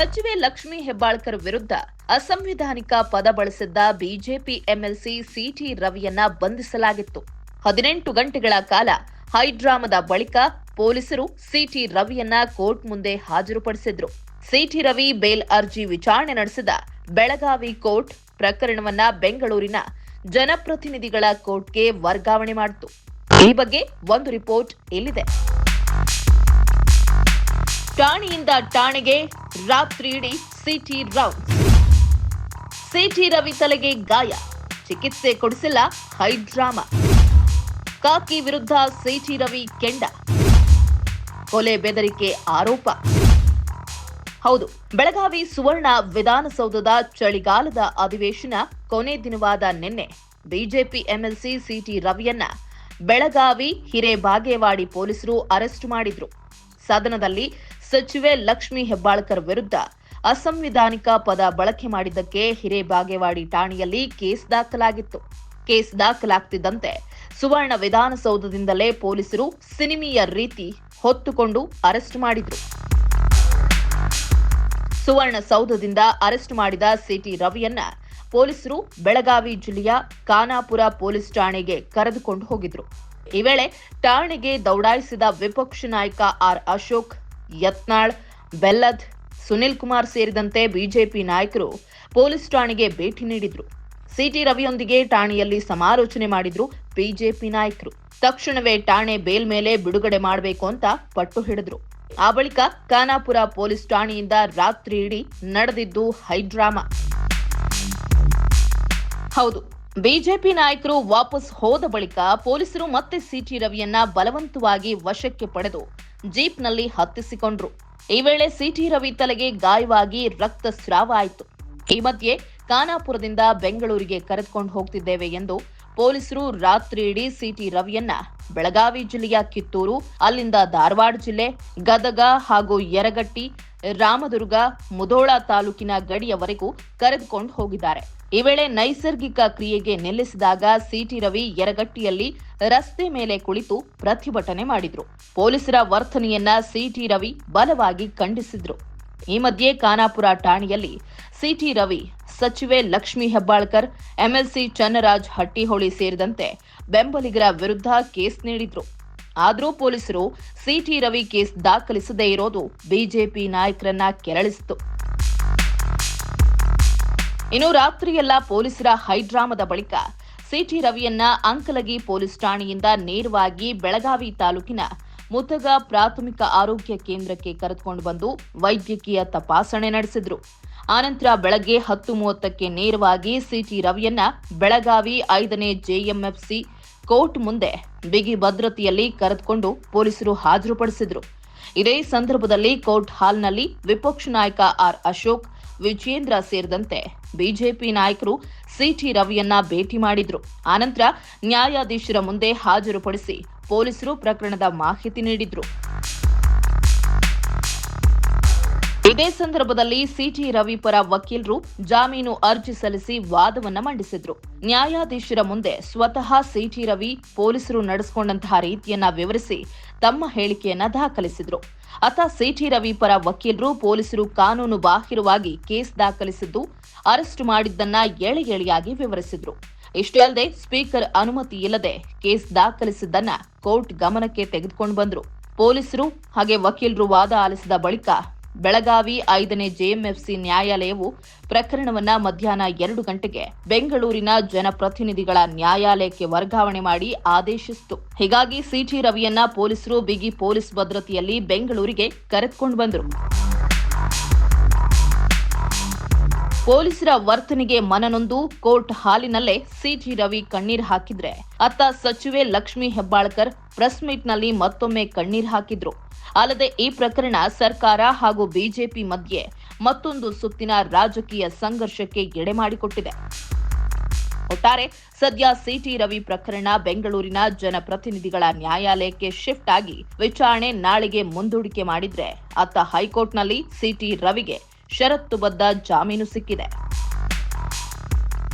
ಸಚಿವೆ ಲಕ್ಷ್ಮಿ ಹೆಬ್ಬಾಳ್ಕರ್ ವಿರುದ್ಧ ಅಸಂವಿಧಾನಿಕ ಪದ ಬಳಸಿದ್ದ ಬಿಜೆಪಿ ಎಂಎಲ್ಸಿ ಸಿಟಿ ರವಿಯನ್ನ ಬಂಧಿಸಲಾಗಿತ್ತು. ಹದಿನೆಂಟು ಗಂಟೆಗಳ ಕಾಲ ಹೈಡ್ರಾಮದ ಬಳಿಕ ಪೊಲೀಸರು ಸಿಟಿ ರವಿಯನ್ನ ಕೋರ್ಟ್ ಮುಂದೆ ಹಾಜರುಪಡಿಸಿದ್ರು. ಸಿಟಿ ರವಿ ಬೇಲ್ ಅರ್ಜಿ ವಿಚಾರಣೆ ನಡೆಸಿದ ಬೆಳಗಾವಿ ಕೋರ್ಟ್ ಪ್ರಕರಣವನ್ನ ಬೆಂಗಳೂರಿನ ಜನಪ್ರತಿನಿಧಿಗಳ ಕೋರ್ಟ್ಗೆ ವರ್ಗಾವಣೆ ಮಾಡಿತು. ಈ ಬಗ್ಗೆ ಒಂದು ರಿಪೋರ್ಟ್ ಇಲ್ಲಿದೆ. ಠಾಣೆಯಿಂದ ಠಾಣೆಗೆ ರಾತ್ರಿಯಿಡಿ ಸಿಟಿ ರೌಂಡ್ ಸಿಟಿ ರವಿ ತಲೆಗೆ ಗಾಯ. ಚಿಕಿತ್ಸೆ ಕೊಡಿಸಿಲ್ಲ ಹೈಡ್ರಾಮಾ ಕಾಕಿ ವಿರುದ್ಧ ಸಿಟಿ ರವಿ ಕೆಂಡ. ಕೊಲೆ ಬೆದರಿಕೆ ಆರೋಪ. ಹೌದು, ಬೆಳಗಾವಿ ಸುವರ್ಣ ವಿಧಾನಸೌಧದ ಚಳಿಗಾಲದ ಅಧಿವೇಶನ ಕೊನೆ ದಿನವಾದ ನಿನ್ನೆ ಬಿಜೆಪಿ ಎಂಎಲ್ಸಿ ಸಿಟಿ ರವಿಯನ್ನ ಬೆಳಗಾವಿ ಹಿರೇಬಾಗೇವಾಡಿ ಪೊಲೀಸರು ಅರೆಸ್ಟ್ ಮಾಡಿದ್ರು. ಸದನದಲ್ಲಿ ಸಚಿವೆ ಲಕ್ಷ್ಮಿ ಹೆಬ್ಬಾಳ್ಕರ್ ವಿರುದ್ಧ ಅಸಂವಿಧಾನಿಕ ಪದ ಬಳಕೆ ಮಾಡಿದ್ದಕ್ಕೆ ಹಿರೇಬಾಗೇವಾಡಿ ಠಾಣೆಯಲ್ಲಿ ಕೇಸ್ ದಾಖಲಾಗಿತ್ತು. ಕೇಸ್ ದಾಖಲಾಗ್ತಿದ್ದಂತೆ ಸುವರ್ಣ ವಿಧಾನಸೌಧದಿಂದಲೇ ಪೊಲೀಸರು ಸಿನಿಮೀಯ ರೀತಿ ಹೊತ್ತುಕೊಂಡು ಅರೆಸ್ಟ್ ಮಾಡಿದ್ರು. ಸುವರ್ಣ ಸೌಧದಿಂದ ಅರೆಸ್ಟ್ ಮಾಡಿದ ಸಿಟಿ ರವಿಯನ್ನ ಪೊಲೀಸರು ಬೆಳಗಾವಿ ಜಿಲ್ಲೆಯ ಖಾನಾಪುರ ಪೊಲೀಸ್ ಠಾಣೆಗೆ ಕರೆದುಕೊಂಡು ಹೋಗಿದ್ರು. ಈ ವೇಳೆ ಠಾಣೆಗೆ ದೌಡಾಯಿಸಿದ ವಿಪಕ್ಷ ನಾಯಕ ಆರ್ ಅಶೋಕ್ ಯತ್ನಾಳ್, ಬೆಲ್ಲದ್, ಸುನಿಲ್ ಕುಮಾರ್ ಸೇರಿದಂತೆ ಬಿಜೆಪಿ ನಾಯಕರು ಪೊಲೀಸ್ ಠಾಣೆಗೆ ಭೇಟಿ ನೀಡಿದ್ರು. ಸಿಟಿ ರವಿಯೊಂದಿಗೆ ಠಾಣೆಯಲ್ಲಿ ಸಮಾಲೋಚನೆ ಮಾಡಿದ್ರು ಬಿಜೆಪಿ ನಾಯಕರು. ತಕ್ಷಣವೇ ಠಾಣೆ ಬೇಲ್ ಮೇಲೆ ಬಿಡುಗಡೆ ಮಾಡಬೇಕು ಅಂತ ಪಟ್ಟು ಹಿಡಿದ್ರು. ಆ ಬಳಿಕ ಖಾನಾಪುರ ಪೊಲೀಸ್ ಠಾಣೆಯಿಂದ ರಾತ್ರಿ ಇಡೀ ನಡೆದಿದ್ದು ಹೈಡ್ರಾಮಾ. ಹೌದು, ಬಿಜೆಪಿ ನಾಯಕರು ವಾಪಸ್ ಹೋದ ಬಳಿಕ ಪೊಲೀಸರು ಮತ್ತೆ ಸಿಟಿ ರವಿಯನ್ನ ಬಲವಂತವಾಗಿ ವಶಕ್ಕೆ ಪಡೆದು ಜೀಪ್ನಲ್ಲಿ ಹತ್ತಿಸಿಕೊಂಡ್ರು. ಈ ವೇಳೆ ಸಿಟಿ ರವಿ ತಲೆಗೆ ಗಾಯವಾಗಿ ರಕ್ತಸ್ರಾವ ಆಯಿತು. ಈ ಮಧ್ಯೆ ಖಾನಾಪುರದಿಂದ ಬೆಂಗಳೂರಿಗೆ ಕರೆದುಕೊಂಡು ಹೋಗ್ತಿದ್ದೇವೆ ಎಂದು ಪೊಲೀಸರು ರಾತ್ರಿ ಇಡೀ ಸಿಟಿ ರವಿಯನ್ನ ಬೆಳಗಾವಿ ಜಿಲ್ಲೆಯ ಕಿತ್ತೂರು, ಅಲ್ಲಿಂದ ಧಾರವಾಡ ಜಿಲ್ಲೆ, ಗದಗ ಹಾಗೂ ಯರಗಟ್ಟಿ, ರಾಮದುರ್ಗ, ಮುಧೋಳ ತಾಲೂಕಿನ ಗಡಿಯವರೆಗೂ ಕರೆದುಕೊಂಡು ಹೋಗಿದ್ದಾರೆ. ಈ ವೇಳೆ ನೈಸರ್ಗಿಕ ಕ್ರಿಯೆಗೆ ನಿಲ್ಲಿಸಿದಾಗ ಸಿಟಿ ರವಿ ಯರಗಟ್ಟಿಯಲ್ಲಿ ರಸ್ತೆ ಮೇಲೆ ಕುಳಿತು ಪ್ರತಿಭಟನೆ ಮಾಡಿದ್ರು. ಪೊಲೀಸರ ವರ್ತನೆಯನ್ನ ಸಿಟಿ ರವಿ ಬಲವಾಗಿ ಖಂಡಿಸಿದ್ರು. ಈ ಮಧ್ಯೆ ಖಾನಾಪುರ ಠಾಣೆಯಲ್ಲಿ ಸಿಟಿ ರವಿ ಸಚಿವೆ ಲಕ್ಷ್ಮಿ ಹೆಬ್ಬಾಳ್ಕರ್, ಎಂಎಲ್ಸಿ ಚನ್ನರಾಜ್ ಹಟ್ಟಿಹೊಳಿ ಸೇರಿದಂತೆ ಬೆಂಬಲಿಗರ ವಿರುದ್ಧ ಕೇಸ್ ನೀಡಿದ್ರು. ಆದರೂ ಪೊಲೀಸರು ಸಿಟಿ ರವಿ ಕೇಸ್ ದಾಖಲಿಸದೇ ಇರೋದು ಬಿಜೆಪಿ ನಾಯಕರನ್ನ ಕೆರಳಿಸಿತು ಇನ್ನು ರಾತ್ರಿಯೆಲ್ಲ ಪೊಲೀಸರ ಹೈಡ್ರಾಮದ ಬಳಿಕ ಸಿಟಿ ರವಿಯನ್ನ ಅಂಕಲಗಿ ಪೊಲೀಸ್ ಠಾಣೆಯಿಂದ ನೇರವಾಗಿ ಬೆಳಗಾವಿ ತಾಲೂಕಿನ ಮುತಗ ಪ್ರಾಥಮಿಕ ಆರೋಗ್ಯ ಕೇಂದ್ರಕ್ಕೆ ಕರೆದುಕೊಂಡು ಬಂದು ವೈದ್ಯಕೀಯ ತಪಾಸಣೆ ನಡೆಸಿದ್ರು. ಆನಂತರ ಬೆಳಗ್ಗೆ ಹತ್ತು ಮೂವತ್ತಕ್ಕೆ ನೇರವಾಗಿ ಸಿಟಿ ರವಿಯನ್ನ ಬೆಳಗಾವಿ ಐದನೇ ಜೆಎಂಎಫ್ಸಿ ಕೋರ್ಟ್ ಮುಂದೆ ಬಿಗಿ ಭದ್ರತೆಯಲ್ಲಿ ಕರೆದುಕೊಂಡು ಪೊಲೀಸರು ಹಾಜರುಪಡಿಸಿದ್ರು. ಇದೇ ಸಂದರ್ಭದಲ್ಲಿ ಕೋರ್ಟ್ ಹಾಲ್ನಲ್ಲಿ ವಿಪಕ್ಷ ನಾಯಕ ಆರ್ ಅಶೋಕ್, ವಿಜೇಂದ್ರ ಸೇರಿದಂತೆ ಬಿಜೆಪಿ ನಾಯಕರು ಸಿಟಿ ರವಿಯನ್ನ ಭೇಟಿ ಮಾಡಿದ್ರು. ಆನಂತರ ನ್ಯಾಯಾಧೀಶರ ಮುಂದೆ ಹಾಜರುಪಡಿಸಿ ಪೊಲೀಸರು ಪ್ರಕರಣದ ಮಾಹಿತಿ ನೀಡಿದ್ರು. ಇದೇ ಸಂದರ್ಭದಲ್ಲಿ ಸಿಟಿ ರವಿ ಪರ ವಕೀಲರು ಜಾಮೀನು ಅರ್ಜಿ ಸಲ್ಲಿಸಿ ವಾದವನ್ನು ಮಂಡಿಸಿದ್ರು. ನ್ಯಾಯಾಧೀಶರ ಮುಂದೆ ಸ್ವತಃ ಸಿಟಿ ರವಿ ಪೊಲೀಸರು ನಡೆಸಿಕೊಂಡಂತಹ ರೀತಿಯನ್ನ ವಿವರಿಸಿ ತಮ್ಮ ಹೇಳಿಕೆಯನ್ನ ದಾಖಲಿಸಿದ್ರು. ಅತ ಸಿಟಿ ರವಿ ಪರ ವಕೀಲರು ಪೊಲೀಸರು ಕಾನೂನು ಬಾಹಿರವಾಗಿ ಕೇಸ್ ದಾಖಲಿಸಿದ್ದು, ಅರೆಸ್ಟ್ ಮಾಡಿದ್ದನ್ನ ಎಳೆ ಎಳೆಯಾಗಿ ವಿವರಿಸಿದ್ರು. ಇಷ್ಟೇ ಅಲ್ಲದೆ ಸ್ಪೀಕರ್ ಅನುಮತಿ ಇಲ್ಲದೆ ಕೇಸ್ ದಾಖಲಿಸಿದ್ದನ್ನ ಕೋರ್ಟ್ ಗಮನಕ್ಕೆ ತೆಗೆದುಕೊಂಡು ಬಂದ್ರು. ಪೊಲೀಸರು ಹಾಗೆ ವಕೀಲರು ವಾದ ಆಲಿಸಿದ ಬಳಿಕ ಬೆಳಗಾವಿ ಐದನೇ ಜೆಎಂಎಫ್ಸಿ ನ್ಯಾಯಾಲಯವು ಪ್ರಕರಣವನ್ನು ಮಧ್ಯಾಹ್ನ ಎರಡು ಗಂಟೆಗೆ ಬೆಂಗಳೂರಿನ ಜನಪ್ರತಿನಿಧಿಗಳ ನ್ಯಾಯಾಲಯಕ್ಕೆ ವರ್ಗಾವಣೆ ಮಾಡಿ ಆದೇಶಿಸಿತು. ಹೀಗಾಗಿ ಸಿಟಿ ರವಿಯನ್ನ ಪೊಲೀಸರು ಬಿಗಿ ಪೊಲೀಸ್ ಭದ್ರತೆಯಲ್ಲಿ ಬೆಂಗಳೂರಿಗೆ ಕರೆದುಕೊಂಡು ಬಂದರು. ಪೊಲೀಸರ ವರ್ತನೆಗೆ ಮನನೊಂದು, ಕೋರ್ಟ್ ಹಾಲಿನಲ್ಲೇ ಸಿಟಿ ರವಿ ಕಣ್ಣೀರ್ ಹಾಕಿದ್ರೆ. ಅತ್ತ ಸಚಿವೆ ಲಕ್ಷ್ಮಿ ಹೆಬ್ಬಾಳ್ಕರ್ ಪ್ರೆಸ್ ಮೀಟ್ನಲ್ಲಿ ಮತ್ತೊಮ್ಮೆ ಕಣ್ಣೀರ್ ಹಾಕಿದ್ರು. ಅಲ್ಲದೆ ಈ ಪ್ರಕರಣ ಸರ್ಕಾರ ಹಾಗೂ ಬಿಜೆಪಿ ಮಧ್ಯೆ ಮತ್ತೊಂದು ಸುತ್ತಿನ ರಾಜಕೀಯ ಸಂಘರ್ಷಕ್ಕೆ ಎಡೆ ಮಾಡಿಕೊಟ್ಟಿದೆ. ಒಟ್ಟಾರೆ ಸದ್ಯ ಸಿಟಿ ರವಿ ಪ್ರಕರಣ ಬೆಂಗಳೂರಿನ ಜನಪ್ರತಿನಿಧಿಗಳ ನ್ಯಾಯಾಲಯಕ್ಕೆ ಶಿಫ್ಟ್ ಆಗಿ ವಿಚಾರಣೆ ನಾಳೆಗೆ ಮುಂದೂಡಿಕೆ ಮಾಡಿದ್ರೆ, ಅತ್ತ ಹೈಕೋರ್ಟ್ನಲ್ಲಿ ಸಿಟಿ ರವಿಗೆ ಷರತ್ತುಬದ್ಧ ಜಾಮೀನು ಸಿಕ್ಕಿದೆ.